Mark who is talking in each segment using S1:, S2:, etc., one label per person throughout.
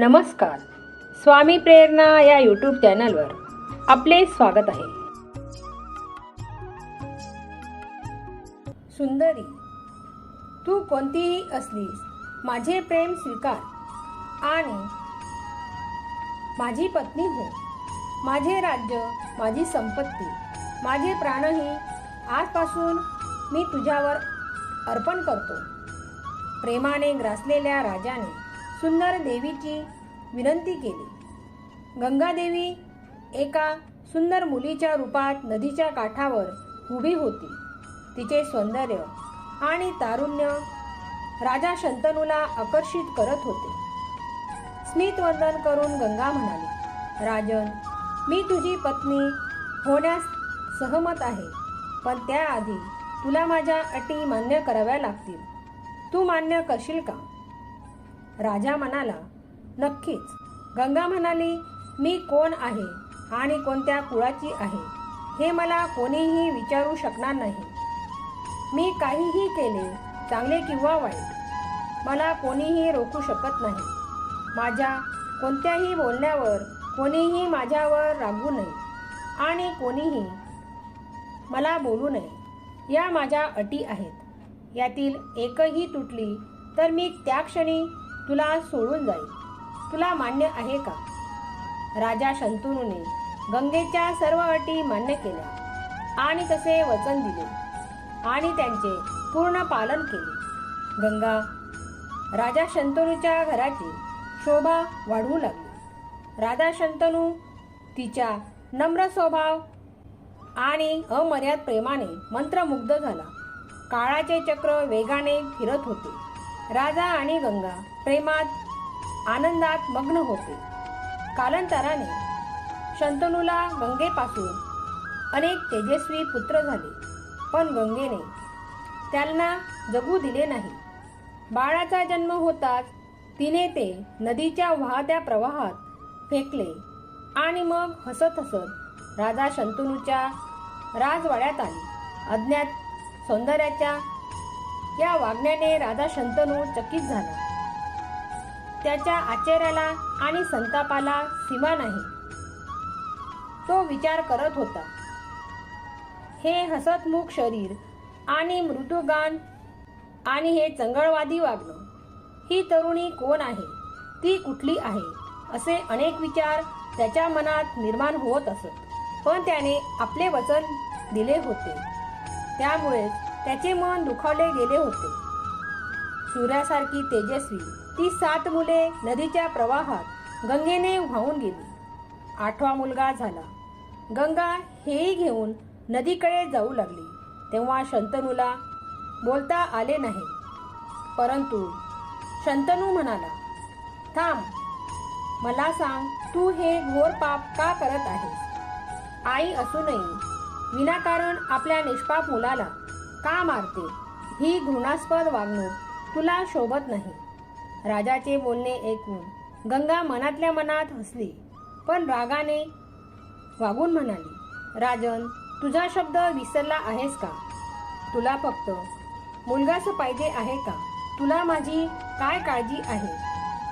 S1: नमस्कार. स्वामी प्रेरणा या यूट्यूब चॅनलवर आपले स्वागत आहे. सुंदरी तू कोणतीही असलीस? माझे प्रेम स्वीकार. आणि माझी पत्नी हो. माझे राज्य माझी संपत्ती माझे प्राणही आजपासून मी तुझ्यावर अर्पण करतो. प्रेमाने ग्रासलेल्या राजाने सुंदर देवीची विनंती केली. गंगादेवी एका सुंदर मुलीच्या रूपात नदीच्या काठावर उभी होती. तिचे सौंदर्य आणि तारुण्य राजा शंतनूला आकर्षित करत होते. स्मितवंदन करून गंगा म्हणाली राजन मी तुझी पत्नी होण्यास सहमत आहे पण त्याआधी तुला माझ्या अटी मान्य कराव्या लागतील. तू मान्य करशील का? राजा म्हणाला नक्कीच. गंगा म्हणाली मी कोण आहे आणि कोणत्या कुळाची आहे हे मला कोणीही विचारू शकणार नाही. मी काहीही केले चांगले किंवा वाईट मला कोणीही रोखू शकत नाही. माझ्या कोणत्याही बोलण्यावर कोणीही माझ्यावर रागू नये आणि कोणीही मला बोलू नये. या माझ्या अटी आहेत. यातील एकही तुटली तर मी त्या क्षणी तुला सोडून जाईल. तुला मान्य आहे का? राजा शंतनूने गंगेच्या सर्व अटी मान्य केल्या आणि तसे वचन दिले आणि त्यांचे पूर्ण पालन केले. गंगा राजा शंतनूच्या घराची शोभा वाढवू लागली. राधा शंतनू तिच्या नम्र स्वभाव आणि अमर्याद प्रेमाने मंत्रमुग्ध झाला. काळाचे चक्र वेगाने फिरत होते. राजा आणि गंगा प्रेमात आनंदात मग्न होते. कालांतराने शंतनूला गंगेपासून अनेक तेजस्वी पुत्र झाले. पण गंगेने त्यांना जगू दिले नाही. बाळाचा जन्म होताच तिने ते नदीच्या वाहत्या प्रवाहात फेकले आणि मग हसत हसत राजा शंतनूच्या राजवाड्यात आली. अज्ञात सौंदर्याच्या या वागण्याने राजा शंतनू चकित झाला. त्याच्या आश्चर्याला आणि संतापाला सीमा नाही. तो विचार करत होता. हे हसतमुख शरीर आणि मृदुगान आणि हे चंगळवादी वागणं ही तरुणी कोण आहे? ती कुठली आहे? असे अनेक विचार त्याच्या मनात निर्माण होत असत. पण त्याने आपले वचन दिले होते. त्यामुळे त्याचे मन दुखावले गेले होते. सूर्यासारखी तेजस्वी ती सात मुले नदीच्या प्रवाहात गंगेने वाहून गेली. आठवा मुलगा झाला. गंगा हेही घेऊन नदीकडे जाऊ लागली. तेव्हा शंतनूला बोलता आले नाही. परंतु शंतनू म्हणाला थांब मला सांग तू हे घोर पाप का करत आहेस? आई असूनही विनाकारण आपल्या निष्पाप मुलाला का मारते? ही घृणास्पद वागणूक तुला शोभत नाही. राजाचे बोलणे ऐकून गंगा मनातल्या मनात हसली. पण रागाने वागून म्हणाली राजन तुझा शब्द विसरला आहेस का? तुला फक्त मुलगाच पाहिजे आहे का? तुला माझी काय काळजी आहे?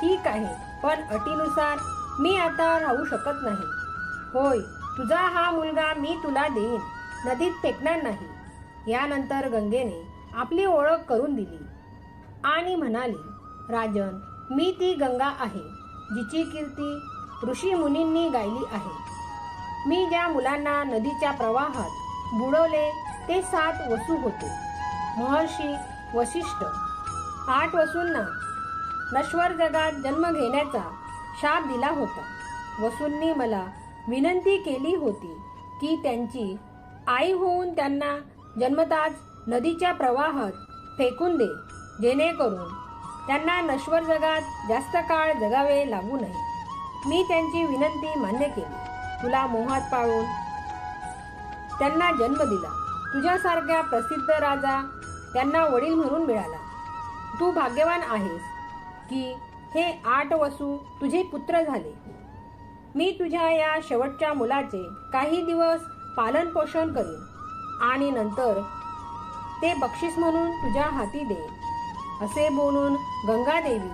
S1: ठीक आहे पण अटीनुसार मी आता राहू शकत नाही. होय तुझा हा मुलगा मी तुला देईन नदीत फेकणार नाही. यानंतर गंगेने आपली ओळख करून दिली आणि म्हणाली राजन मी ती गंगा आहे जिची कीर्ती ऋषी मुनींनी गायली आहे. मी ज्या मुलांना नदीच्या प्रवाहात बुडवले ते सात वसू होते. महर्षी वशिष्ठ आठ वसूंना नश्वर जगात जन्म घेण्याचा शाप दिला होता. वसूंनी मला विनंती केली होती की त्यांची आई होऊन त्यांना जन्मताच नदीच्या प्रवाहात फेकून दे जेणेकरून त्यांना नश्वर जगात जास्त काळ जगावे लागू नये. मी त्यांची विनंती मान्य केली. तुला मोहात पाळून त्यांना जन्म दिला. तुझ्यासारख्या प्रसिद्ध राजा त्यांना वडील म्हणून मिळाला. तू भाग्यवान आहेस की हे आठ वसू तुझे पुत्र झाले. मी तुझ्या या शेवटच्या मुलाचे काही दिवस पालन पोषण करीन आणि नंतर ते बक्षीस म्हणून तुझ्या हाती देईन. असे बोलून गंगादेवी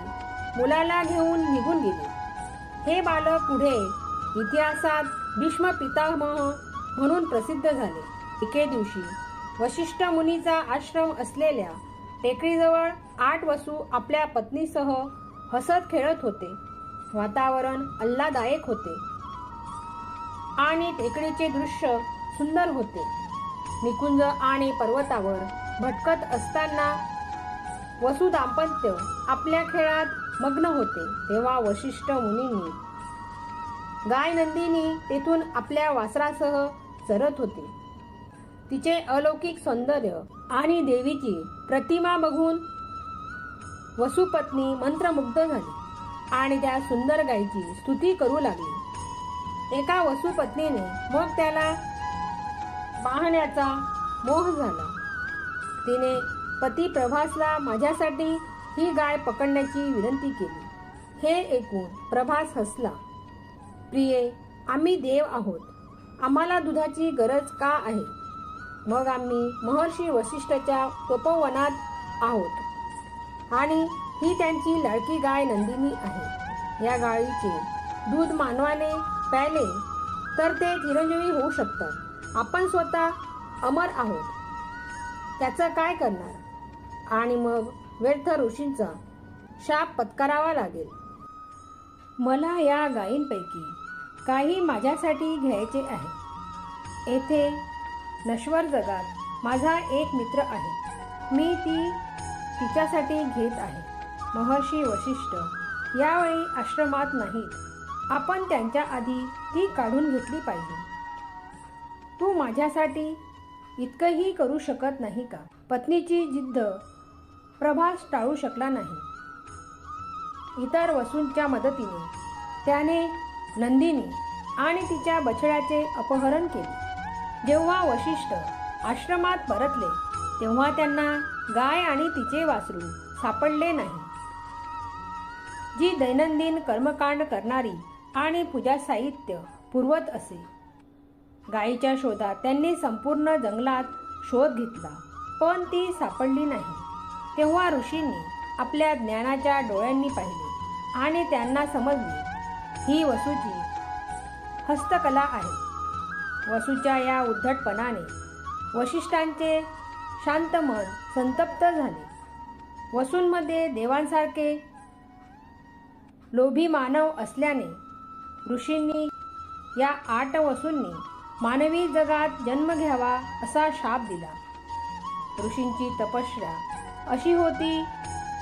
S1: मुलाला घेऊन निघून गेली. हे बालक पुढे इतिहासात भीष्म पितामह म्हणून प्रसिद्ध झाले. एके दिवशी वशिष्ठ मुनीचा आश्रम असलेल्या टेकडीजवळ आठ वसू आपल्या पत्नीसह हसत खेळत होते. वातावरण आल्हादायक होते. आणि टेकडीचे दृश्य सुंदर होते. निकुंज आणि पर्वतावर भटकत असताना वसु दाम्पत्य आपल्या खेळात मग्न होते तेव्हा वशिष्ठ मुनींनी. गाय नंदिनी तेथून आपल्या वासरासह चरत होते. तिचे अलौकिक सौंदर्य आणि देवीची प्रतिमा बघून वसुपत्नी मंत्रमुग्ध झाली आणि त्या सुंदर गायीची स्तुती करू लागली. एका वसुपत्नीने मग त्याला पाहण्याचा मोह झाला. तिने पती प्रभासला माझ्यासाठी ही गाय पकडण्याची विनंती केली. हे ऐकून प्रभास हसला. प्रिये आम्ही देव आहोत. आम्हाला दुधाची गरज का आहे? मग आम्ही महर्षी वशिष्ठाच्या तपोवनात आहोत. आणि ही त्यांची लाडकी गाय नंदिनी आहे. या गायीचे दूध मानवाने प्यायले तर ते चिरंजीवी होऊ शकतात. आपण स्वतः अमर आहोत. त्याचं काय करणार? आणि मग व्यर्थ ऋषींचा शाप पत्करावा लागेल. मला या गायींपैकी काही माझ्यासाठी घ्यायचे आहे. येथे नश्वर जगात माझा एक मित्र आहे. मी ती तिच्यासाठी घेत आहे. महर्षी वशिष्ठ यावेळी आश्रमात नाहीत आपण त्यांच्या आधी ती काढून घेतली पाहिजे. तू माझ्यासाठी इतकंही करू शकत नाही का? पत्नीची जिद्द प्रभास टाळू शकला नाही. इतर वसूंच्या मदतीने त्याने नंदिनी आणि तिच्या बछड्याचे अपहरण केले. जेव्हा वशिष्ठ आश्रमात परतले तेव्हा त्यांना गाय आणि तिचे वासरू सापडले नाही. जी दैनंदिन कर्मकांड करणारी आणि पूजा साहित्य पुरवत असे गायीच्या शोधात त्यांनी संपूर्ण जंगलात शोध घेतला पण ती सापडली नाही. तेव्हा ऋषींनी आपल्या ज्ञानाच्या डोळ्यांनी पाहिले आणि त्यांना समजले ही वसूची हस्तकला आहे. वसूच्या या उद्धटपणाने वशिष्ठांचे शांत मन संतप्त झाले. वसूंमध्ये देवांसारखे लोभी मानव असल्याने ऋषींनी या आठ वसूंनी मानवी जगात जन्म घ्यावा असा शाप दिला. ऋषींची तपश्चर्या अशी होती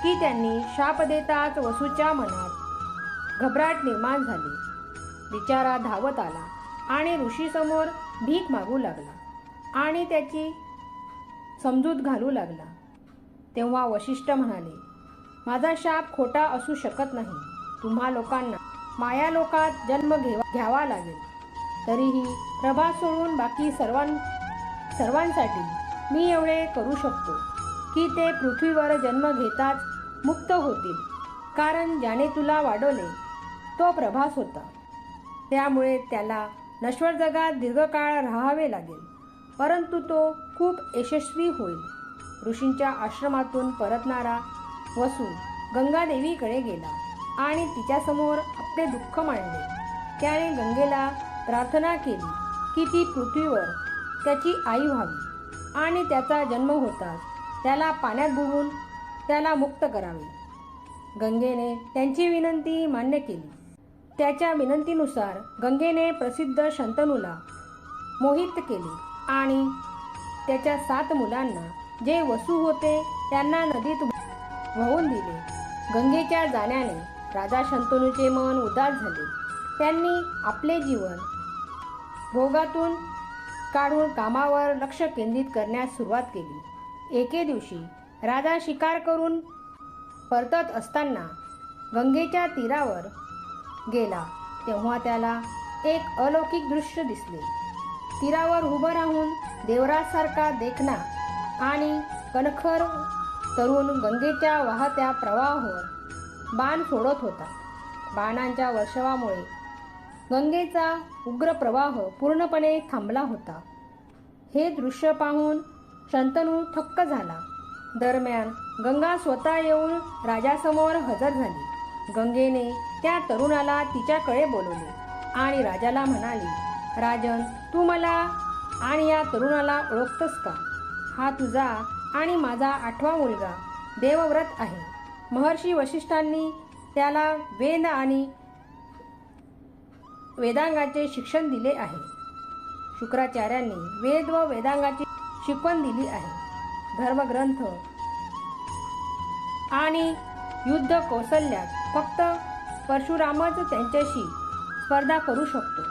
S1: की त्यांनी शाप देताच वसूच्या मनात घबराट निर्माण झाली. बिचारा धावत आला आणि ऋषीसमोर भीक मागू लागला आणि त्याची समजूत घालू लागला. तेव्हा वशिष्ठ म्हणाले माझा शाप खोटा असू शकत नाही. तुम्हा लोकांना माया लोकात जन्म घेवा घ्यावा लागेल. तरीही प्रभा सोडून बाकी सर्वां सर्वांसाठी मी एवढे करू शकतो. की ते पृथ्वीवर जन्म घेताच मुक्त होतील. कारण ज्याने तुला वाढवले तो प्रभास होता. त्यामुळे त्याला नश्वर जगात दीर्घकाळ राहावे लागेल. परंतु तो खूप यशस्वी होईल. ऋषींच्या आश्रमातून परतणारा वसू गंगादेवीकडे गेला आणि तिच्यासमोर आपले दुःख मांडले. त्याने गंगेला प्रार्थना केली की ती पृथ्वीवर त्याची आई व्हावी आणि त्याचा जन्म होताच. त्याला पाण्यात बुडवून त्याला मुक्त करावे. गंगेने त्यांची विनंती मान्य केली. त्याच्या विनंतीनुसार गंगेने प्रसिद्ध शंतनूला मोहित केले आणि त्याच्या सात मुलांना जे वसू होते त्यांना नदीत वाहून दिले. गंगेच्या जाण्याने राजा शंतनूचे मन उदास झाले. त्यांनी आपले जीवन भोगातून काढून कामावर लक्ष केंद्रित करण्यास सुरुवात केली. एके दिवशी राजा शिकार करून परतत असताना गंगेच्या तीरावर गेला तेव्हा त्याला एक अलौकिक दृश्य दिसले. तीरावर उभं राहून देवराजसारखा देखणा आणि कणखर तरुण गंगेच्या वाहत्या प्रवाहावर बाण सोडत होता. बाणांच्या वर्षवामुळे गंगेचा उग्र प्रवाह पूर्णपणे थांबला होता. हे दृश्य पाहून शंतनू थक्क झाला. दरम्यान गंगा स्वतः येऊन राजासमोर हजर झाली. गंगेने त्या तरुणाला तिच्याकडे बोलवले आणि राजाला म्हणाली राजन तू मला आणि या तरुणाला ओळखतस का? हा तुझा आणि माझा आठवा मुलगा देवव्रत आहे. महर्षी वशिष्ठांनी त्याला वेद आणि वेदांगाचे शिक्षण दिले आहे. शुक्राचार्यांनी वेद व वेदांगाची शिकवण दिली आहे. धर्मग्रंथ आणि युद्ध कौशल्यात फक्त परशुरामच त्यांच्याशी स्पर्धा करू शकतो.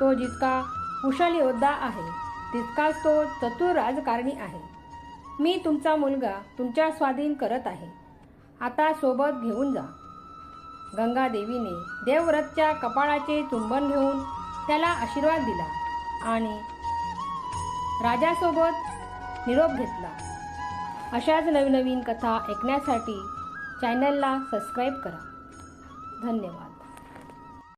S1: तो जितका कुशल योद्धा आहे तितकाच तो चतुर राजकारणी आहे. मी तुमचा मुलगा तुमच्या स्वाधीन करत आहे. आता सोबत घेऊन जा. गंगादेवीने देवव्रतच्या कपाळाचे चुंबन घेऊन त्याला आशीर्वाद दिला आणि राजासोबत निरोप घेतला. अशाच नवनवीन कथा ऐकण्यासाठी चॅनलला सबस्क्राईब करा. धन्यवाद.